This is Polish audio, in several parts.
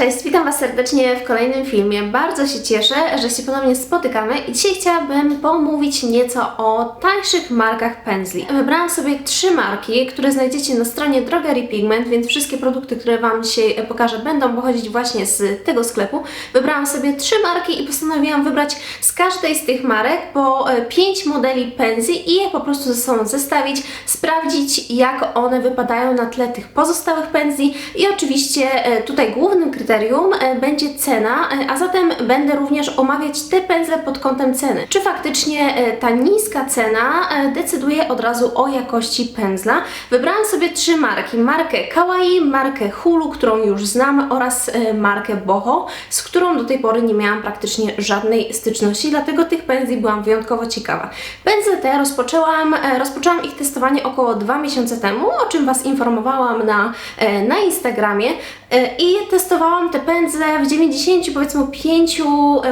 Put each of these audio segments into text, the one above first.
Cześć, witam Was serdecznie w kolejnym filmie. Bardzo się cieszę, że się ponownie spotykamy i dzisiaj chciałabym pomówić nieco o tańszych markach pędzli. Wybrałam sobie trzy marki, które znajdziecie na stronie Drogery Pigment, więc wszystkie produkty, które Wam dzisiaj pokażę, będą pochodzić właśnie z tego sklepu. Wybrałam sobie trzy marki i postanowiłam wybrać z każdej z tych marek po e, pięć modeli pędzli i je po prostu ze sobą zestawić, sprawdzić jak one wypadają na tle tych pozostałych pędzli i oczywiście e, tutaj głównym kryterium e, będzie cena, e, a zatem będę również omawiać te pędzle pod kątem ceny. Czy faktycznie e, ta niska cena decyduje od razu o jakości pędzla? Wybrałam sobie trzy marki. Markę Kawaii, markę Hulu, którą już znam oraz markę Boho, z którą do tej pory nie miałam praktycznie żadnej styczności, dlatego tych pędzli byłam wyjątkowo ciekawa. Pędzle te rozpoczęłam, rozpoczęłam ich testowanie około dwa miesiące temu, o czym Was informowałam na, na Instagramie i testowałam te pędzle w 90 powiedzmy 5%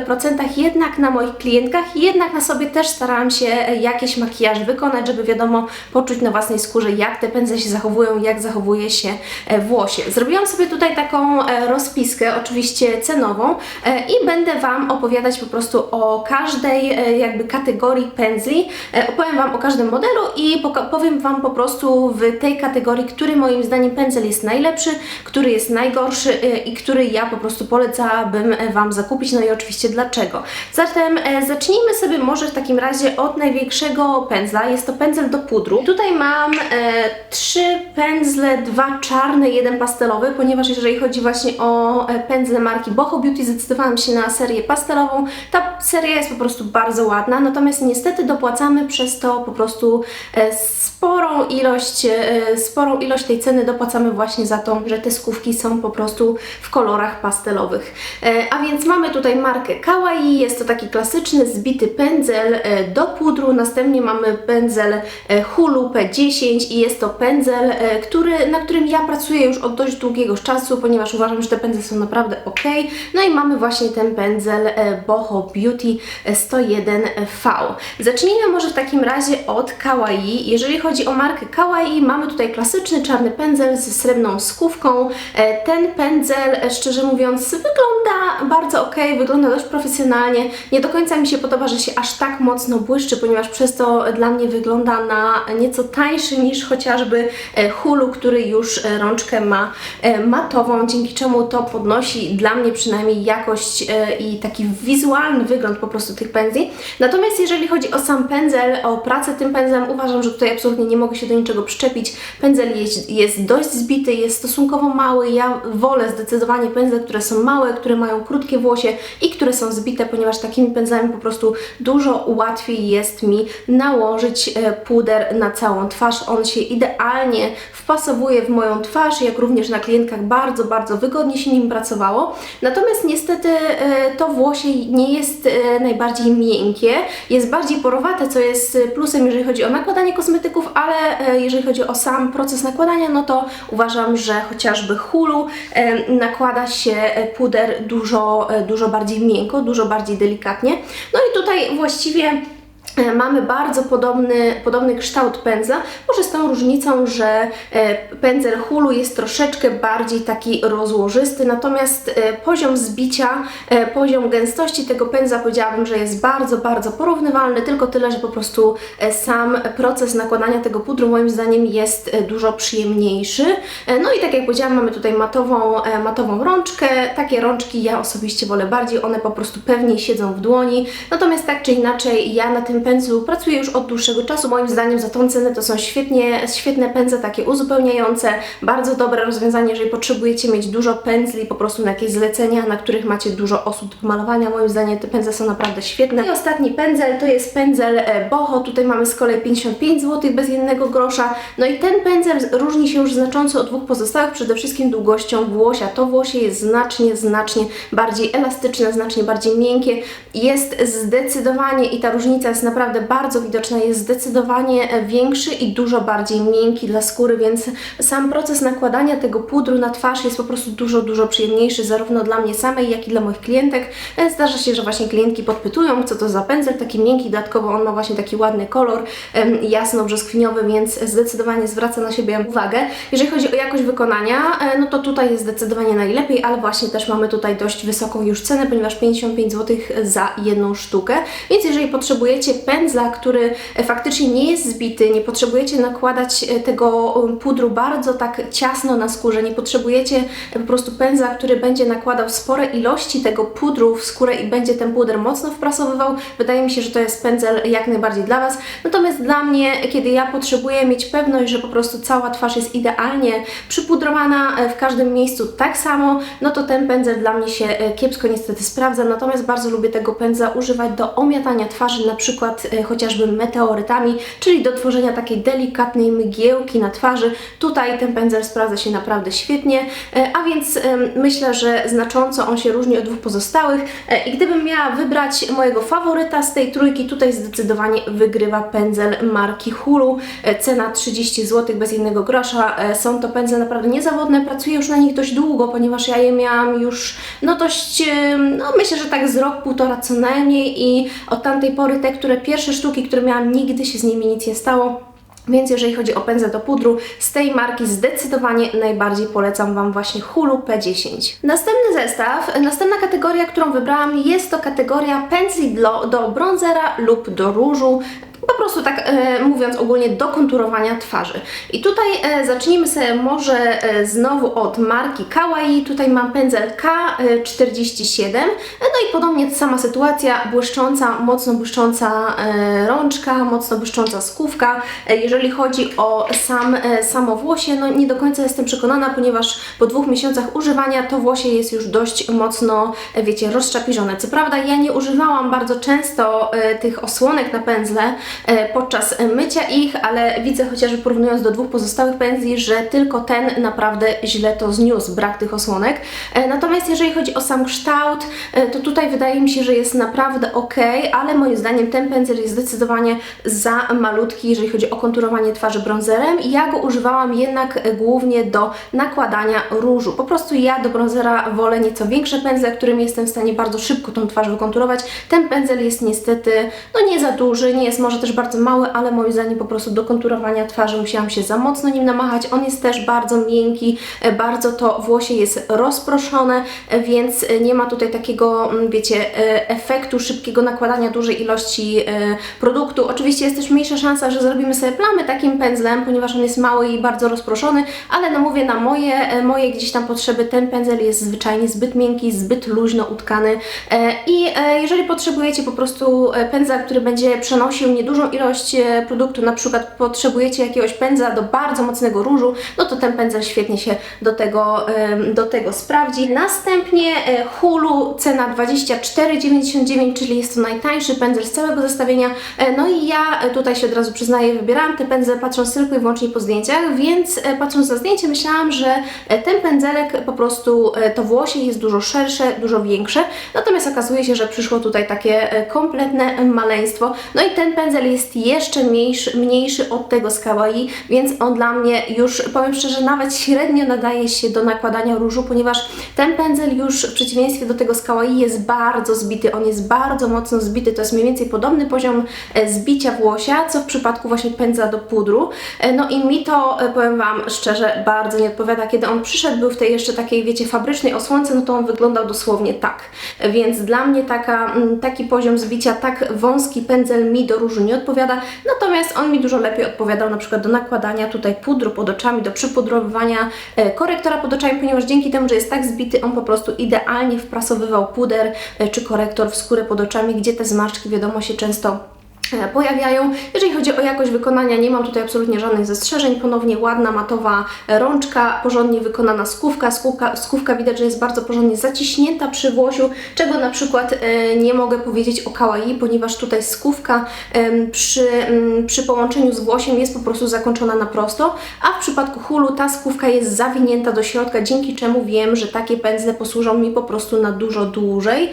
jednak na moich klientkach jednak na sobie też starałam się e, jakiś makijaż wykonać, żeby wiadomo poczuć na własnej skórze jak te pędzle się zachowują, jak zachowuje się e, włosie. Zrobiłam sobie tutaj taką e, rozpiskę, oczywiście cenową e, i będę Wam opowiadać po prostu o każdej e, jakby kategorii pędzli. E, Opowiem Wam o każdym modelu i powiem Wam po prostu w tej kategorii, który moim zdaniem pędzel jest najlepszy, który jest najgorszy e, i który ja po prostu polecałabym e, Wam zakupić, no i oczywiście dlaczego. Zatem e, zacznijmy sobie może w takim razie od największego pędzla. Jest to pędzel do pudru. Tutaj mam e, trzy pędzle, dwa czarne, jeden pastelowy, ponieważ jeżeli chodzi właśnie o pędzle marki Boho Beauty, zdecydowałam się na serię pastelową. Ta seria jest po prostu bardzo ładna, natomiast niestety dopłacamy przez to po prostu sporą ilość, sporą ilość tej ceny dopłacamy właśnie za to, że te skówki są po prostu w kolorach pastelowych. E, A więc mamy tutaj markę Kawaii, jest to taki klasyczny zbity pędzel e, do pudru, następnie mamy pędzel e, Hulu P10 i jest to pędzel, który, na którym ja pracuję już od dość długiego czasu, ponieważ uważam, że te pędzle są naprawdę ok. No i mamy właśnie ten pędzel Boho Beauty e, 101V. Zacznijmy może w takim razie od Kawaii. Jeżeli chodzi o markę Kawaii, mamy tutaj klasyczny czarny pędzel ze srebrną skówką. Ten pędzel, szczerze mówiąc, wygląda bardzo ok, wygląda dość profesjonalnie. Nie do końca mi się podoba, że się aż tak mocno błyszczy, ponieważ przez to dla mnie wygląda na nieco tańszy niż chociażby e, Hulu, który już e, rączkę ma e, matową, dzięki czemu to podnosi dla mnie przynajmniej jakość i taki wizualny wygląd po prostu tych pędzli. Natomiast jeżeli chodzi o sam pędzel, o pracę tym pędzlem, uważam, że tutaj absolutnie nie mogę się do niczego przyczepić. Pędzel jest, jest dość zbity, jest stosunkowo mały. Ja wolę zdecydowanie pędzle, które są małe, które mają krótkie włosie i które są zbite, ponieważ takimi pędzlami po prostu dużo łatwiej jest mi nałożyć e, puder na całą twarz. On się idealnie wpasowuje w moją twarz, jak również na klientkach bardzo, bardzo wygodnie się nim pracowało. Natomiast niestety e, to włosie nie jest e, najbardziej miękkie, jest bardziej porowate, co jest plusem, jeżeli chodzi o nakładanie kosmetyków, ale jeżeli chodzi o sam proces nakładania, no to uważam, że chociażby Hulu e, nakłada się e, puder dużo, e, dużo bardziej miękko, dużo bardziej delikatnie. No i tutaj właściwie Mamy bardzo podobny, podobny kształt pędzla, może z tą różnicą, że e, pędzel Hulu jest troszeczkę bardziej taki rozłożysty, natomiast e, poziom zbicia, e, poziom gęstości tego pędzla powiedziałabym, że jest bardzo, bardzo porównywalny, tylko tyle, że po prostu e, sam proces nakładania tego pudru moim zdaniem jest e, dużo przyjemniejszy. E, No i tak jak powiedziałam, mamy tutaj matową, e, matową rączkę. Takie rączki ja osobiście wolę bardziej, one po prostu pewniej siedzą w dłoni. Natomiast tak czy inaczej, ja na tym pędzlu pracuję już od dłuższego czasu. Moim zdaniem za tą cenę to są świetnie, świetne pędzle, takie uzupełniające, bardzo dobre rozwiązanie, jeżeli potrzebujecie mieć dużo pędzli po prostu na jakieś zlecenia, na których macie dużo osób do malowania. Moim zdaniem te pędzle są naprawdę świetne. I ostatni pędzel to jest pędzel e, Boho. Tutaj mamy z kolei 55 zł bez jednego grosza. No i ten pędzel różni się już znacząco od dwóch pozostałych, przede wszystkim długością włosia. To włosie jest znacznie, znacznie bardziej elastyczne, znacznie bardziej miękkie. Jest zdecydowanie i ta różnica jest naprawdę naprawdę bardzo widoczna, jest zdecydowanie większy i dużo bardziej miękki dla skóry, więc sam proces nakładania tego pudru na twarz jest po prostu dużo, dużo przyjemniejszy, zarówno dla mnie samej, jak i dla moich klientek. Zdarza się, że właśnie klientki podpytują, co to za pędzel, taki miękki, dodatkowo on ma właśnie taki ładny kolor, jasno-brzoskwiniowy, więc zdecydowanie zwraca na siebie uwagę. Jeżeli chodzi o jakość wykonania, e, no to tutaj jest zdecydowanie najlepiej, ale właśnie też mamy tutaj dość wysoką już cenę, ponieważ 55 zł za jedną sztukę. Więc jeżeli potrzebujecie pędzla, który e, faktycznie nie jest zbity, nie potrzebujecie nakładać e, tego e, pudru bardzo tak ciasno na skórze, nie potrzebujecie e, po prostu pędzla, który będzie nakładał spore ilości tego pudru w skórę i będzie ten puder mocno wprasowywał, wydaje mi się, że to jest pędzel jak najbardziej dla Was. Natomiast dla mnie, kiedy ja potrzebuję mieć pewność, że po prostu cała twarz jest idealnie przypudrowana w każdym miejscu tak samo, no to ten pędzel dla mnie się kiepsko niestety sprawdza. Natomiast bardzo lubię tego pędzla używać do omiatania twarzy, na przykład e, chociażby meteorytami, czyli do tworzenia takiej delikatnej mgiełki na twarzy. Tutaj ten pędzel sprawdza się naprawdę świetnie, e, a więc myślę, że znacząco on się różni od dwóch pozostałych. E, I gdybym miała wybrać mojego faworyta z tej trójki, tutaj zdecydowanie wygrywa pędzel marki Hulu. Cena 30 zł bez jednego grosza. Są to pędzle naprawdę niezawodne, pracuję już na nich dość długo, ponieważ ja je miałam już no dość, no myślę, że tak z rok, półtora co najmniej i od tamtej pory te, które pierwsze sztuki, które miałam, nigdy się z nimi nic nie stało. Więc jeżeli chodzi o pędzel do pudru, z tej marki zdecydowanie najbardziej polecam Wam właśnie Hulu P10. Następny zestaw, następna kategoria, którą wybrałam jest to kategoria pędzli do, do bronzera lub do różu. Po prostu tak e, mówiąc ogólnie do konturowania twarzy. I tutaj e, zacznijmy sobie może e, znowu od marki Kawaii. Tutaj mam pędzel K47. E, no i podobnie sama sytuacja, błyszcząca, mocno błyszcząca e, rączka, mocno błyszcząca skówka. E, jeżeli chodzi o sam, e, samo włosie, no nie do końca jestem przekonana, ponieważ po dwóch miesiącach używania to włosie jest już dość mocno, e, wiecie, rozczapiżone. Co prawda ja nie używałam bardzo często e, tych osłonek na pędzle podczas e, mycia ich, ale widzę chociażby porównując do dwóch pozostałych pędzli, że tylko ten naprawdę źle to zniósł, brak tych osłonek. E, Natomiast jeżeli chodzi o sam kształt, e, to tutaj wydaje mi się, że jest naprawdę ok, ale moim zdaniem ten pędzel jest zdecydowanie za malutki, jeżeli chodzi o konturowanie twarzy bronzerem. Ja go używałam jednak głównie do nakładania różu. Po prostu ja do bronzera wolę nieco większe pędzle, którym jestem w stanie bardzo szybko tą twarz wykonturować. Ten pędzel jest niestety no nie za duży, nie jest może też bardzo mały, ale moim zdaniem po prostu do konturowania twarzy musiałam się za mocno nim namachać. On jest też bardzo miękki, e, bardzo to włosie jest rozproszone, e, więc e, nie ma tutaj takiego, mm, wiecie, efektu szybkiego nakładania dużej ilości produktu. Oczywiście jest też mniejsza szansa, że zrobimy sobie plamy takim pędzlem, ponieważ on jest mały i bardzo rozproszony, ale no mówię, na moje, moje gdzieś tam potrzeby ten pędzel jest zwyczajnie zbyt miękki, zbyt luźno utkany i jeżeli potrzebujecie po prostu pędza, który będzie przenosił niedużą ilość e, produktu, na przykład potrzebujecie jakiegoś pędza do bardzo mocnego różu, no to ten pędzel świetnie się do tego, do tego sprawdzi. Następnie e, Hulu, cena 24,99, czyli jest to najtańszy pędzel z całego zestawienia. E, No i ja tutaj się od razu przyznaję, wybierałam te pędzle patrząc tylko i wyłącznie po zdjęciach, więc patrząc na zdjęcie myślałam, że ten pędzelek po prostu to włosie jest dużo szersze, dużo większe, natomiast okazuje się, że przyszło tutaj takie kompletne maleństwo. No i ten pędzel jest jeszcze mniejszy, mniejszy od tego z Kawaii, więc on dla mnie już, powiem szczerze, nawet średnio nadaje się do nakładania różu, ponieważ ten pędzel już w przeciwieństwie do tego z Kawaii jest bardzo zbity, on jest bardzo mocno zbity, to jest mniej więcej podobny poziom e, zbicia włosia, co w przypadku właśnie pędzla do pudru. E, No i mi to, e, powiem Wam szczerze, bardzo nie odpowiada. Kiedy on przyszedł, był w tej jeszcze takiej, wiecie, fabrycznej osłonce, no to on wyglądał dosłownie tak. Więc dla mnie taka, taki poziom zbicia, tak wąski pędzel mi do różu nie odpowiada, natomiast on mi dużo lepiej odpowiadał na przykład do nakładania tutaj pudru pod oczami, do przypudrowywania e, korektora pod oczami, ponieważ dzięki temu, że jest tak zbity, on po prostu idealnie wprasowywał puder e, czy korektor w skórę pod oczami, gdzie te zmarszczki wiadomo się często pojawiają. Jeżeli chodzi o jakość wykonania, nie mam tutaj absolutnie żadnych zastrzeżeń. Ponownie ładna, matowa rączka, porządnie wykonana skówka. Skówka, skówka widać, że jest bardzo porządnie zaciśnięta przy włosiu, czego na przykład e, nie mogę powiedzieć o kawaii, ponieważ tutaj skówka przy, przy połączeniu z włosiem jest po prostu zakończona na prosto, a w przypadku hulu ta skówka jest zawinięta do środka, dzięki czemu wiem, że takie pędzle posłużą mi po prostu na dużo dłużej.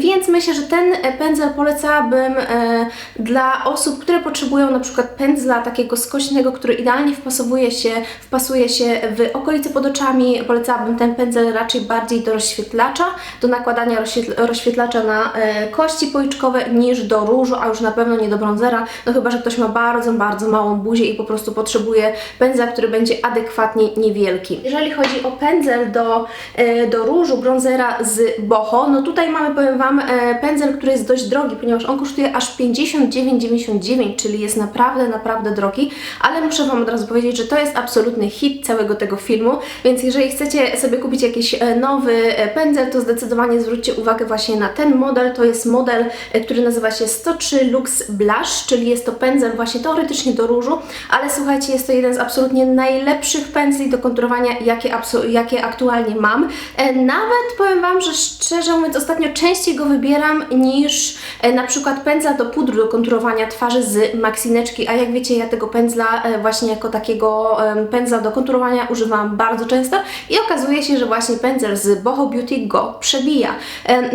Więc myślę, że ten e, pędzel polecałabym e, dla osób, które potrzebują na przykład pędzla takiego skośnego, który idealnie wpasowuje się, wpasuje się w okolice pod oczami. Polecałabym ten pędzel raczej bardziej do rozświetlacza, do nakładania rozświetl rozświetlacza na e, kości policzkowe niż do różu, a już na pewno nie do bronzera, no chyba, że ktoś ma bardzo, bardzo małą buzię i po prostu potrzebuje pędzla, który będzie adekwatnie niewielki. Jeżeli chodzi o pędzel do, e, do różu, bronzera z boho, no tutaj mamy, powiem Wam, e, pędzel, który jest dość drogi, ponieważ on kosztuje aż 59,99, czyli jest naprawdę, naprawdę drogi, ale muszę Wam od razu powiedzieć, że to jest absolutny hit całego tego filmu, więc jeżeli chcecie sobie kupić jakiś e, nowy e, pędzel, to zdecydowanie zwróćcie uwagę właśnie na ten model. To jest model, e, który nazywa się 103 Lux Blush, czyli jest to pędzel właśnie teoretycznie do różu, ale słuchajcie, jest to jeden z absolutnie najlepszych pędzli do konturowania, jakie, jakie aktualnie mam. Nawet powiem Wam, że szczerze mówiąc, ostatnio częściej go wybieram niż na przykład pędzla do pudru do konturowania twarzy z Maxineczki, a jak wiecie, ja tego pędzla właśnie jako takiego pędzla do konturowania używam bardzo często i okazuje się, że właśnie pędzel z Boho Beauty go przebija.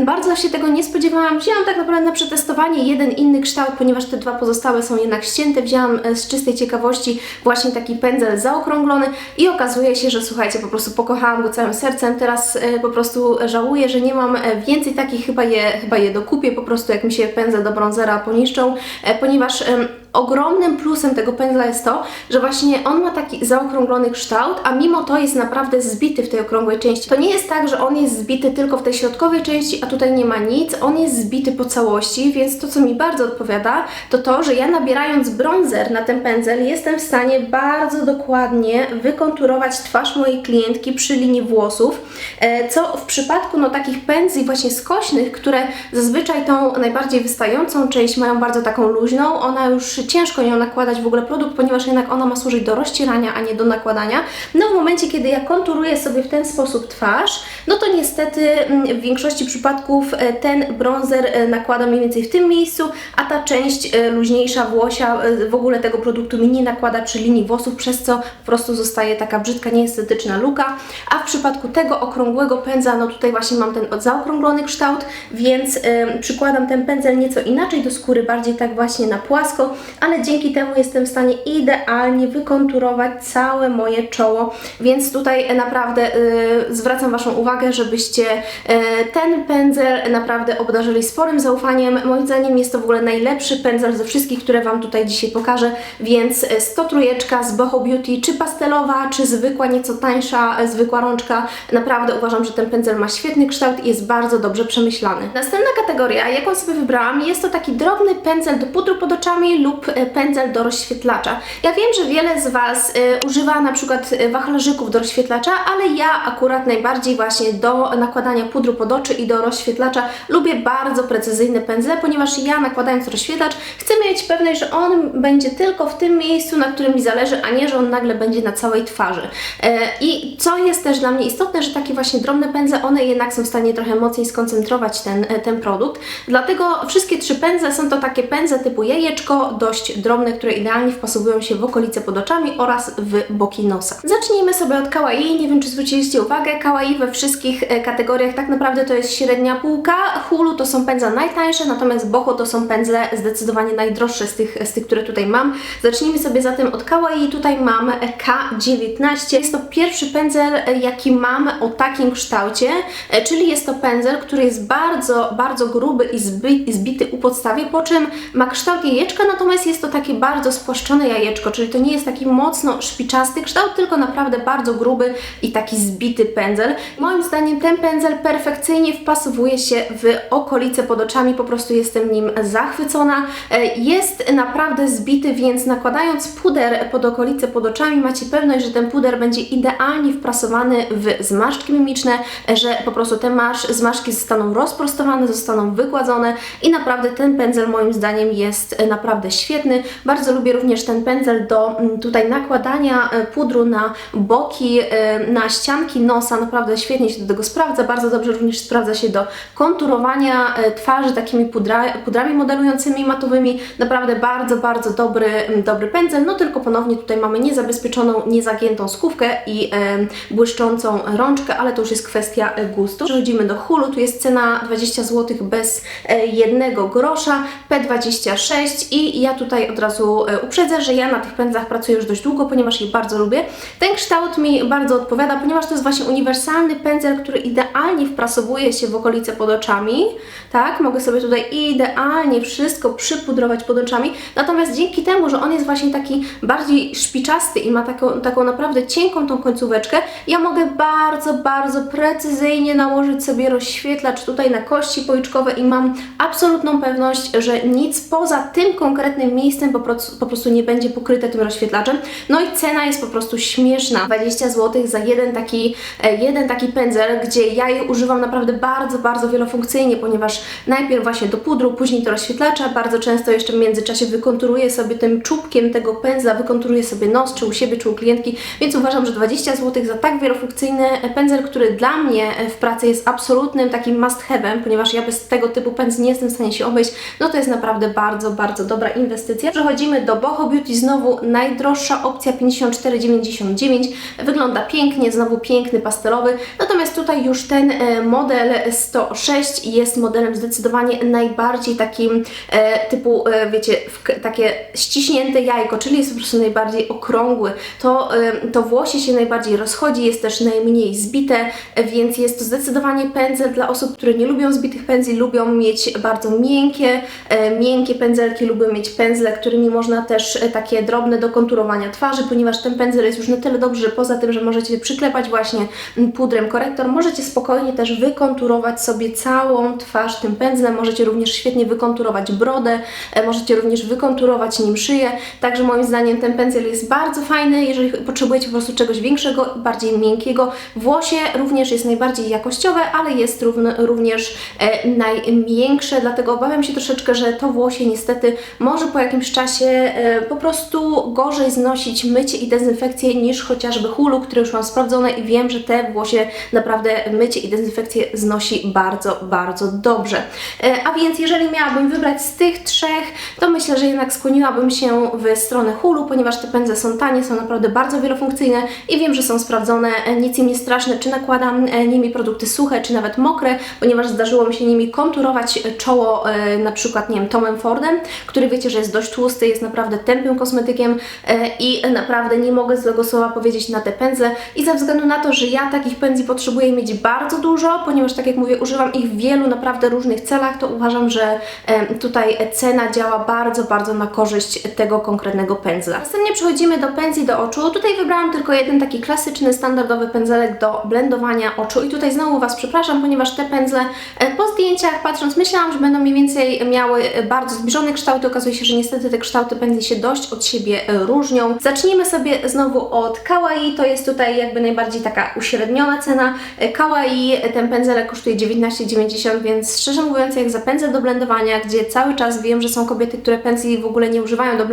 Bardzo się tego nie spodziewałam. Wzięłam tak naprawdę na przetestowanie jeden inny kształt, ponieważ te dwa pozostałe są jednak ścięte. Wzięłam e, z czystej ciekawości właśnie taki pędzel zaokrąglony i okazuje się, że słuchajcie, po prostu pokochałam go całym sercem. Teraz e, po prostu żałuję, że nie mam e, więcej takich, chyba je, chyba je dokupię po prostu, jak mi się pędzel do bronzera poniszczą, ponieważ ogromnym plusem tego pędzla jest to, że właśnie on ma taki zaokrąglony kształt, a mimo to jest naprawdę zbity w tej okrągłej części. To nie jest tak, że on jest zbity tylko w tej środkowej części, a tutaj nie ma nic. On jest zbity po całości, więc to, co mi bardzo odpowiada, to to, że ja nabierając bronzer na ten pędzel jestem w stanie bardzo dokładnie wykonturować twarz mojej klientki przy linii włosów, e, co w przypadku no, takich pędzli właśnie skośnych, które zazwyczaj tą najbardziej wystającą część mają bardzo taką luźną, ona już ciężko nią nakładać w ogóle produkt, ponieważ jednak ona ma służyć do rozcierania, a nie do nakładania. No w momencie, kiedy ja konturuję sobie w ten sposób twarz, no to niestety mm, w większości przypadków e, ten bronzer e, nakładam mniej więcej w tym miejscu, a ta część e, luźniejsza włosia w ogóle tego produktu mi nie nakłada przy linii włosów, przez co po prostu zostaje taka brzydka, nieestetyczna luka. A w przypadku tego okrągłego pędza, no tutaj właśnie mam ten zaokrąglony kształt, więc przykładam ten pędzel nieco inaczej do skóry, bardziej tak właśnie na płasko, ale dzięki temu jestem w stanie idealnie wykonturować całe moje czoło, więc tutaj naprawdę y, zwracam Waszą uwagę, żebyście y, ten pędzel naprawdę obdarzyli sporym zaufaniem. Moim zdaniem jest to w ogóle najlepszy pędzel ze wszystkich, które Wam tutaj dzisiaj pokażę, więc 103 z Boho Beauty, czy pastelowa, czy zwykła, nieco tańsza, zwykła rączka, naprawdę uważam, że ten pędzel ma świetny kształt i jest bardzo dobrze przemyślany. Następna kategoria, jaką sobie wybrałam, jest to taki drobny pędzel do pudru pod oczami lub lub e, pędzel do rozświetlacza. Ja wiem, że wiele z Was y, używa na przykład e, wachlarzyków do rozświetlacza, ale ja akurat najbardziej właśnie do nakładania pudru pod oczy i do rozświetlacza lubię bardzo precyzyjne pędzle, ponieważ ja nakładając rozświetlacz chcę mieć pewność, że on będzie tylko w tym miejscu, na którym mi zależy, a nie, że on nagle będzie na całej twarzy. I co jest też dla mnie istotne, że takie właśnie drobne pędzle, one jednak są w stanie trochę mocniej skoncentrować ten, ten produkt. Dlatego wszystkie trzy pędzle są to takie pędzle typu jajeczko, dość drobne, które idealnie wpasowują się w okolice pod oczami oraz w boki nosa. Zacznijmy sobie od kawaii. Nie wiem, czy zwróciliście uwagę, kawaii we wszystkich e, kategoriach tak naprawdę to jest średnia półka. Hulu to są pędzle najtańsze, natomiast boho to są pędzle zdecydowanie najdroższe z tych, z tych, które tutaj mam. Zacznijmy sobie zatem od kawaii. Tutaj mam K19. Jest to pierwszy pędzel, e, jaki mam o takim kształcie, e, czyli jest to pędzel, który jest bardzo, bardzo gruby i zbity u podstawie, po czym ma kształt jajeczka, natomiast Jest to takie bardzo spłaszczone jajeczko, czyli to nie jest taki mocno szpiczasty kształt, tylko naprawdę bardzo gruby i taki zbity pędzel. Moim zdaniem ten pędzel perfekcyjnie wpasowuje się w okolice pod oczami, po prostu jestem nim zachwycona. E, jest naprawdę zbity, więc nakładając puder pod okolice pod oczami macie pewność, że ten puder będzie idealnie wprasowany w zmarszczki mimiczne, że po prostu te marsz, zmarszczki zostaną rozprostowane, zostaną wygładzone i naprawdę ten pędzel moim zdaniem jest naprawdę świetny. Bardzo lubię również ten pędzel do mm, tutaj nakładania e, pudru na boki, e, na ścianki nosa. Naprawdę świetnie się do tego sprawdza. Bardzo dobrze również sprawdza się do konturowania e, twarzy takimi pudra, pudrami modelującymi matowymi. Naprawdę bardzo, bardzo dobry, mm, dobry pędzel. No tylko ponownie tutaj mamy niezabezpieczoną, niezagiętą skówkę i błyszczącą rączkę, ale to już jest kwestia gustu. Przechodzimy do hulu. Tu jest cena 20 zł bez jednego grosza, P26 i ja tutaj od razu e, uprzedzę, że ja na tych pędzlach pracuję już dość długo, ponieważ je bardzo lubię. Ten kształt mi bardzo odpowiada, ponieważ to jest właśnie uniwersalny pędzel, który idealnie wprasowuje się w okolice pod oczami, tak? Mogę sobie tutaj idealnie wszystko przypudrować pod oczami, natomiast dzięki temu, że on jest właśnie taki bardziej szpiczasty i ma taką, taką naprawdę cienką tą końcóweczkę, ja mogę bardzo, bardzo precyzyjnie nałożyć sobie rozświetlacz tutaj na kości policzkowe i mam absolutną pewność, że nic poza tym konkretnym miejscem po prostu, po prostu nie będzie pokryte tym rozświetlaczem. No i cena jest po prostu śmieszna. 20 zł za jeden taki, e, jeden taki pędzel, gdzie ja je używam naprawdę bardzo, bardzo wielofunkcyjnie, ponieważ najpierw właśnie do pudru, później do rozświetlacza, bardzo często jeszcze w międzyczasie wykonturuję sobie tym czubkiem tego pędzla, wykonturuję sobie nos, czy u siebie, czy u klientki, więc uważam, że 20 zł za tak wielofunkcyjny pędzel, który dla mnie w pracy jest absolutnym takim must have'em, ponieważ ja bez tego typu pędzli nie jestem w stanie się obejść, no to jest naprawdę bardzo, bardzo dobra inwestycja. Przechodzimy do Boho Beauty, znowu najdroższa opcja 54,99. Wygląda pięknie, znowu piękny pastelowy, natomiast tutaj już ten e, model 106 jest modelem zdecydowanie najbardziej takim e, typu, e, wiecie, takie ściśnięte jajko, czyli jest po prostu najbardziej okrągły. To, to włosie się najbardziej rozchodzi, jest też najmniej zbite, więc jest to zdecydowanie pędzel dla osób, które nie lubią zbitych pędzli, lubią mieć bardzo miękkie, miękkie pędzelki, lubią mieć pędzle, którymi można też takie drobne do konturowania twarzy, ponieważ ten pędzel jest już na tyle dobry, że poza tym, że możecie przyklepać właśnie pudrem korektor, możecie spokojnie też wykonturować sobie całą twarz tym pędzlem, możecie również świetnie wykonturować brodę, możecie również wykonturować nim szyję, także moim zdaniem ten pędzel jest bardzo fajny, jeżeli potrzebujecie po prostu czegoś większego, bardziej miękkiego. Włosie również jest najbardziej jakościowe, ale jest również e, najmiększe, dlatego obawiam się troszeczkę, że to włosie niestety może po jakimś czasie e, po prostu gorzej znosić mycie i dezynfekcję niż chociażby hulu, które już mam sprawdzone i wiem, że te włosie naprawdę mycie i dezynfekcję znosi bardzo, bardzo dobrze. E, a więc jeżeli miałabym wybrać z tych trzech, to myślę, że jednak skłoniłabym się w stronę hulu, ponieważ te pędzle są tanie, są naprawdę bardzo wielofunkcyjne i wiem, że są sprawdzone, e, nic im nie straszne, czy nakładam nimi produkty suche, czy nawet mokre, ponieważ zdarzyło mi się nimi konturować czoło na przykład, nie wiem, Tomem Fordem, który wiecie, że jest dość tłusty, jest naprawdę tępym kosmetykiem i naprawdę nie mogę złego słowa powiedzieć na te pędzle i ze względu na to, że ja takich pędzli potrzebuję mieć bardzo dużo, ponieważ tak jak mówię, używam ich w wielu naprawdę różnych celach, to uważam, że tutaj cena działa bardzo, bardzo na korzyść tego konkretnego pędzla. Następnie przechodzimy do pędzli do oczu. Tutaj wybrałam tylko jeden taki klasyczny, standardowy pędzelek do blendowania oczu i tutaj znowu Was przepraszam, ponieważ te pędzle e, po zdjęciach patrząc myślałam, że będą mniej więcej miały bardzo zbliżone kształty, okazuje się, że niestety te kształty pędzli się dość od siebie różnią. Zacznijmy sobie znowu od Kawaii, to jest tutaj jakby najbardziej taka uśredniona cena. Kawaii, ten pędzelek kosztuje 19,90, więc szczerze mówiąc jak za pędzel do blendowania, gdzie cały czas wiem, że są kobiety, które pędzli w ogóle nie używają do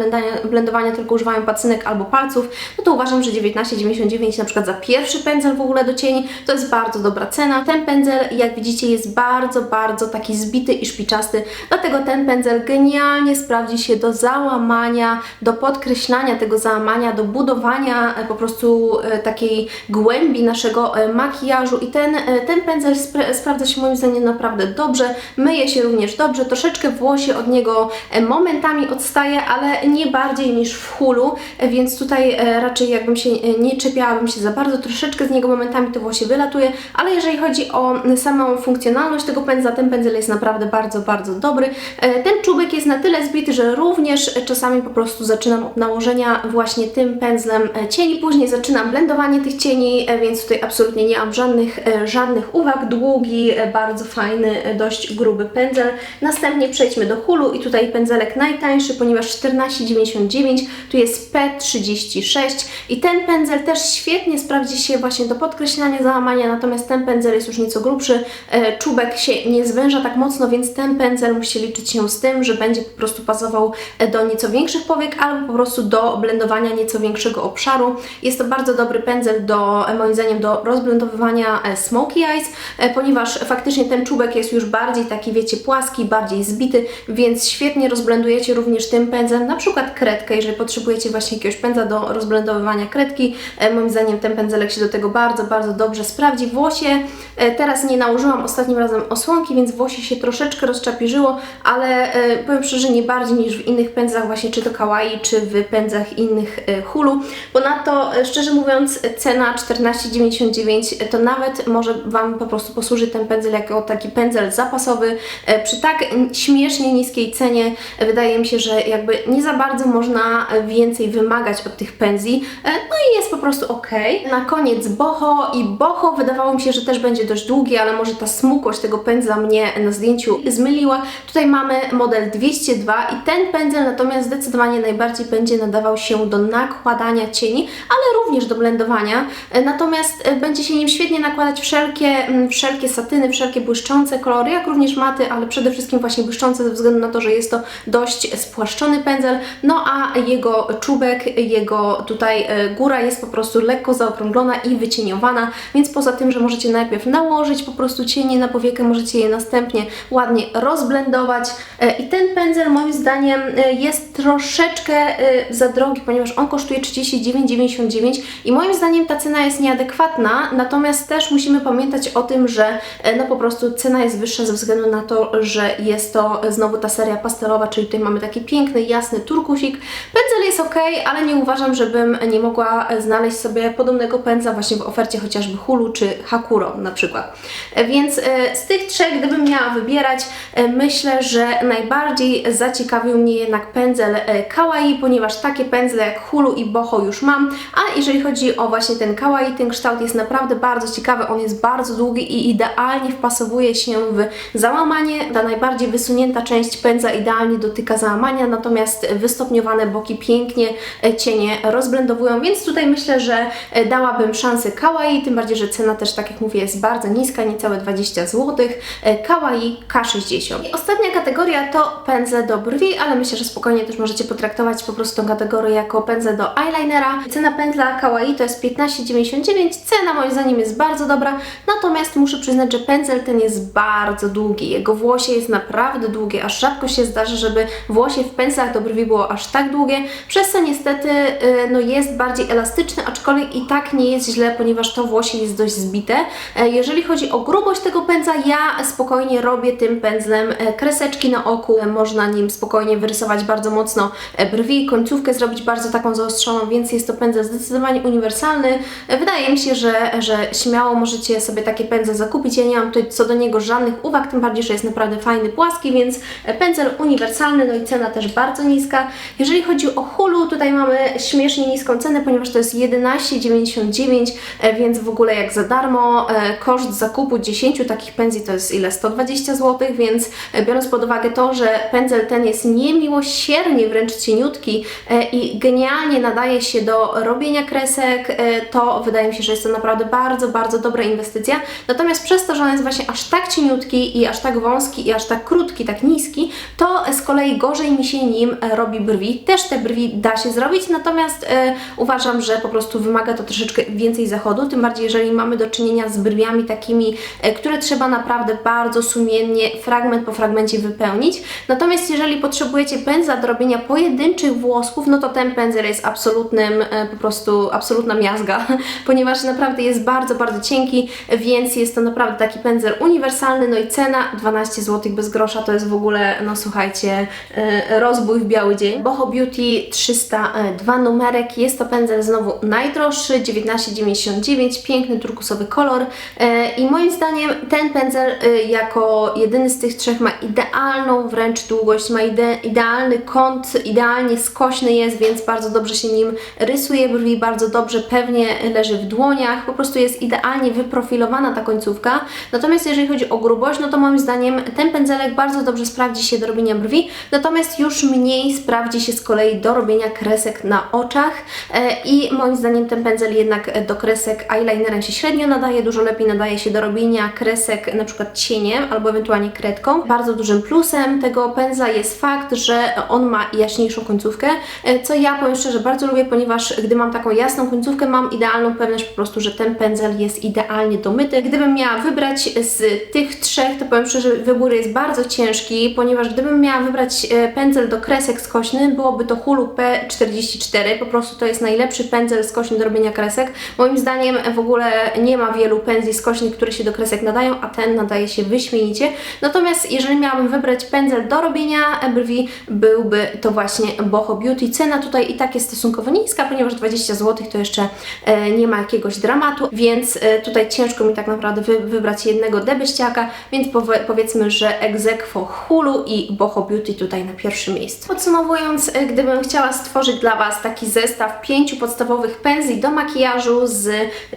blendowania, tylko używają pacynek albo palców, no to uważam, że 19,99 na przykład za pierwszy pędzel w ogóle do cieni to jest bardzo dobra cena. Ten pędzel, jak widzicie, jest bardzo, bardzo taki zbity i szpiczasty, dlatego ten pędzel genialnie sprawdzi się do załamania, do podkreślania tego załamania, do budowania e, po prostu e, takiej głębi naszego e, makijażu. I ten, ten pędzel spra sprawdza się moim zdaniem naprawdę dobrze, myje się również dobrze, troszeczkę włosie od niego momentami odstaje, ale nie bardziej niż w hulu, więc tutaj raczej jakbym się nie czepiałabym się za bardzo, troszeczkę z niego momentami to włosie wylatuje, ale jeżeli chodzi o samą funkcjonalność tego pędzla, ten pędzel jest naprawdę bardzo, bardzo dobry. Ten czubek jest na tyle zbity, że również czasami po prostu zaczynam od nałożenia właśnie tym pędzlem cieni, później zaczynam blendowanie tych cieni, więc tutaj absolutnie nie mam żadnych, żadnych uwag. Długi, bardzo fajny, dość gruby pędzel. Następnie przejdźmy do hulu i tutaj pędzelek najtańszy, ponieważ 14,99, tu jest P36 i ten pędzel też świetnie sprawdzi się właśnie do podkreślania załamania, natomiast ten pędzel jest już nieco grubszy, czubek się nie zwęża tak mocno, więc ten pędzel musi liczyć się z tym, że będzie po prostu pasował pasował e, do nieco większych powiek albo po prostu do blendowania nieco większego obszaru. Jest to bardzo dobry pędzel do, e, moim zdaniem, do rozblendowywania e, smoky eyes, ponieważ faktycznie ten czubek jest już bardziej taki, wiecie, płaski, bardziej zbity, więc świetnie rozblendujecie również tym pędzlem, na przykład kredkę, jeżeli potrzebujecie właśnie jakiegoś pędza do rozblendowywania kredki. Moim zdaniem ten pędzelek się do tego bardzo, bardzo dobrze sprawdzi. Włosie teraz nie nałożyłam ostatnim razem osłonki, więc włosie się troszeczkę rozczapirzyło, ale powiem szczerze, nie bardziej niż w innych pędzlach, właśnie czy to kawaii, czy w pędzach innych e, hulu. Ponadto, e, szczerze mówiąc, cena 14,99 to nawet może Wam po prostu posłuży ten pędzel jako taki pędzel zapasowy. E, Przy tak śmiesznie niskiej cenie e, wydaje mi się, że jakby nie za bardzo można e, więcej wymagać od tych pędzli. E, No i jest po prostu ok. Na koniec boho i boho wydawało mi się, że też będzie dość długie, ale może ta smukłość tego pędzla mnie na zdjęciu zmyliła. Tutaj mamy model 202 i ten pędzel natomiast zdecydowanie najbardziej będzie nadawał się do nakładania cieni, ale również do blendowania. E, Natomiast e, będzie się nim świetnie nakładać wszelkie, mm, wszelkie satyny, wszelkie błyszczące kolory, jak również maty, ale przede wszystkim właśnie błyszczące ze względu na to, że jest to dość spłaszczony pędzel, no a jego czubek, jego tutaj e, góra jest po prostu lekko zaokrąglona i wycieniowana, więc poza tym, że możecie najpierw nałożyć po prostu cienie na powiekę, możecie je następnie ładnie rozblendować i ten pędzel moim zdaniem e, jest troszeczkę e, za drogi, ponieważ on kosztuje 39,99 i moim zdaniem ta cena jest nieadekwatna, natomiast też musimy pamiętać o tym, że e, no po prostu cena jest wyższa ze względu na to, że jest to znowu ta seria pastelowa, czyli tutaj mamy taki piękny, jasny turkusik. Pędzel jest ok, ale nie uważam, żebym nie mogła znaleźć sobie podobnego pędzla właśnie w ofercie chociażby Hulu czy Hakuro na przykład. Więc z tych trzech, gdybym miała wybierać, myślę, że najbardziej zaciekawił mnie jednak pędzel e, Kawaii, ponieważ takie pędzle jak Hulu i Boho już mam, a jeżeli chodzi o właśnie ten Kawaii, ten kształt jest naprawdę bardzo ciekawy, on jest bardzo długi i idealnie wpasowuje się w załamanie. Ta najbardziej wysunięta część pędza idealnie dotyka załamania, natomiast wystopniowane boki pięknie e, cienie rozblendowują, więc tutaj myślę, że e, dałabym szansę Kawaii, tym bardziej, że cena też, tak jak mówię, jest bardzo niska, niecałe 20 zł. Kawaii K60. I ostatnia kategoria to pędzle do brwi, ale myślę, że spokojnie też możecie potraktować po prostu tą kategorię jako pędzle do eyelinera. Cena pędzla Kawaii to jest 15,99. Cena moim zdaniem jest bardzo dobra, natomiast muszę przyznać, że pędzel ten jest bardzo długi. Jego włosie jest naprawdę długie, aż rzadko się zdarza, żeby włosie w pędzlach do brwi było aż tak długie, przez co niestety y, no jest bardziej elastyczny, aczkolwiek i tak nie jest źle, ponieważ to włosie jest dość zbite. E, Jeżeli chodzi o grubość tego pędza, ja spokojnie robię tym pędzlem e, kreseczki na oku. E, Można nim spokojnie wyrysować bardzo mocno e, brwi, końcówkę zrobić bardzo taką zaostrzoną, więc jest to pędzel zdecydowanie uniwersalny. E, Wydaje mi się, że, że śmiało możecie sobie takie pędzle zakupić. Ja nie mam tutaj co do niego żadnych uwag, tym bardziej, że jest naprawdę fajny, płaski, więc e, pędzel uniwersalny, no i cena też bardzo niska. Jeżeli chodzi o Hulu, tutaj mamy śmiesznie niską cenę, ponieważ to jest 11,99, e, więc w ogóle jak za darmo. Koszt zakupu 10 takich pędzli to jest ile? 120 zł, więc biorąc pod uwagę to, że pędzel ten jest niemiłosiernie wręcz cieniutki e, i genialnie nadaje się do robienia kresek, e, to wydaje mi się, że jest to naprawdę bardzo, bardzo dobra inwestycja. Natomiast przez to, że on jest właśnie aż tak cieniutki i aż tak wąski i aż tak krótki, tak niski, to z kolei gorzej mi się nim e, robi brwi. Też te brwi da się zrobić, natomiast uważam, że po prostu wymaga to troszeczkę więcej zachodu, tym bardziej jeżeli mamy do czynienia z brwiami takimi, które trzeba naprawdę bardzo sumiennie, fragment po fragmencie wypełnić. Natomiast jeżeli potrzebujecie pędzla do robienia pojedynczych włosków, no to ten pędzel jest absolutnym, e, po prostu absolutna miazga, ponieważ naprawdę jest bardzo, bardzo cienki, więc jest to naprawdę taki pędzel uniwersalny, no i cena 12 zł bez grosza to jest w ogóle, no słuchajcie, e, rozbój w biały dzień. Boho Beauty 302 numerek, jest to pędzel znowu najdroższy, 19,99, piękny turkusowy kolor e, i moim zdaniem ten pędzel jako jedyny z tych trzech ma idealną wręcz długość, ma ide idealny kąt, idealnie skośny jest, więc bardzo dobrze się nim rysuje brwi, bardzo dobrze pewnie leży w dłoniach, po prostu jest idealnie wyprofilowana ta końcówka. Natomiast jeżeli chodzi o grubość, no to moim zdaniem ten pędzelek bardzo dobrze sprawdzi się do robienia brwi, natomiast już mniej sprawdzi się z kolei do robienia kresek na oczach e, i moim zdaniem ten pędzel jednak do kresek eyelinerem się średnio nadaje, dużo lepiej nadaje się do robienia kresek na przykład cieniem albo ewentualnie kredką. Bardzo dużym plusem tego pędzla jest fakt, fakt, że on ma jaśniejszą końcówkę, e, co ja powiem szczerze bardzo lubię, ponieważ gdy mam taką jasną końcówkę, mam idealną pewność po prostu, że ten pędzel jest idealnie domyty. Gdybym miała wybrać z tych trzech, to powiem szczerze, wybór jest bardzo ciężki, ponieważ gdybym miała wybrać e, pędzel do kresek skośny, byłoby to Hulu P44, po prostu to jest najlepszy pędzel skośny do robienia kresek. Moim zdaniem w ogóle nie ma wielu pędzli skośnych, które się do kresek nadają, a ten nadaje się wyśmienicie. Natomiast jeżeli miałabym wybrać pędzel do robienia brwi, byłby to właśnie Boho Beauty. Cena tutaj i tak jest stosunkowo niska, ponieważ 20 zł to jeszcze e, nie ma jakiegoś dramatu, więc e, tutaj ciężko mi tak naprawdę wy, wybrać jednego debeściaka, więc powie, powiedzmy, że egzekwo Hulu i Boho Beauty tutaj na pierwszym miejscu. Podsumowując, e, gdybym chciała stworzyć dla Was taki zestaw pięciu podstawowych pędzli do makijażu z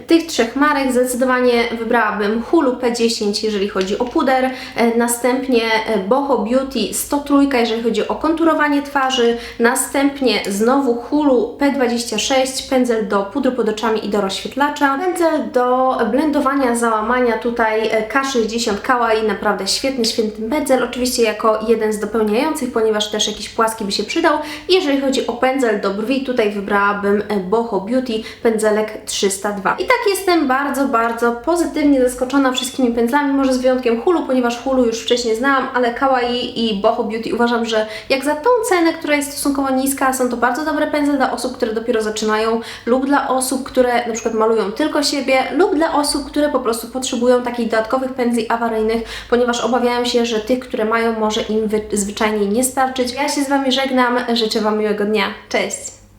tych trzech marek, zdecydowanie wybrałabym Hulu P10, jeżeli chodzi o puder, następnie Boho Beauty 103, jeżeli chodzi o konturowanie twarzy, następnie znowu Hulu P26, pędzel do pudru pod oczami i do rozświetlacza, pędzel do blendowania, załamania, tutaj e, K60 Kawaii, naprawdę świetny, świetny pędzel, oczywiście jako jeden z dopełniających, ponieważ też jakiś płaski by się przydał. Jeżeli chodzi o pędzel do brwi, tutaj wybrałabym e, Boho Beauty pędzelek 302. I tak jestem bardzo, bardzo pozytywnie zaskoczona wszystkimi pędzlami, może z wyjątkiem Hulu, ponieważ Hulu już wcześniej znałam, ale Kawaii i Boho Beauty uważam, że jak za tą cenę, która jest stosunkowo niska, są to bardzo dobre pędzle dla osób, które dopiero zaczynają lub dla osób, które na przykład malują tylko siebie lub dla osób, które po prostu potrzebują takich dodatkowych pędzli awaryjnych, ponieważ obawiają się, że tych, które mają, może im wy- zwyczajnie nie starczyć. Ja się z Wami żegnam, życzę Wam miłego dnia. Cześć!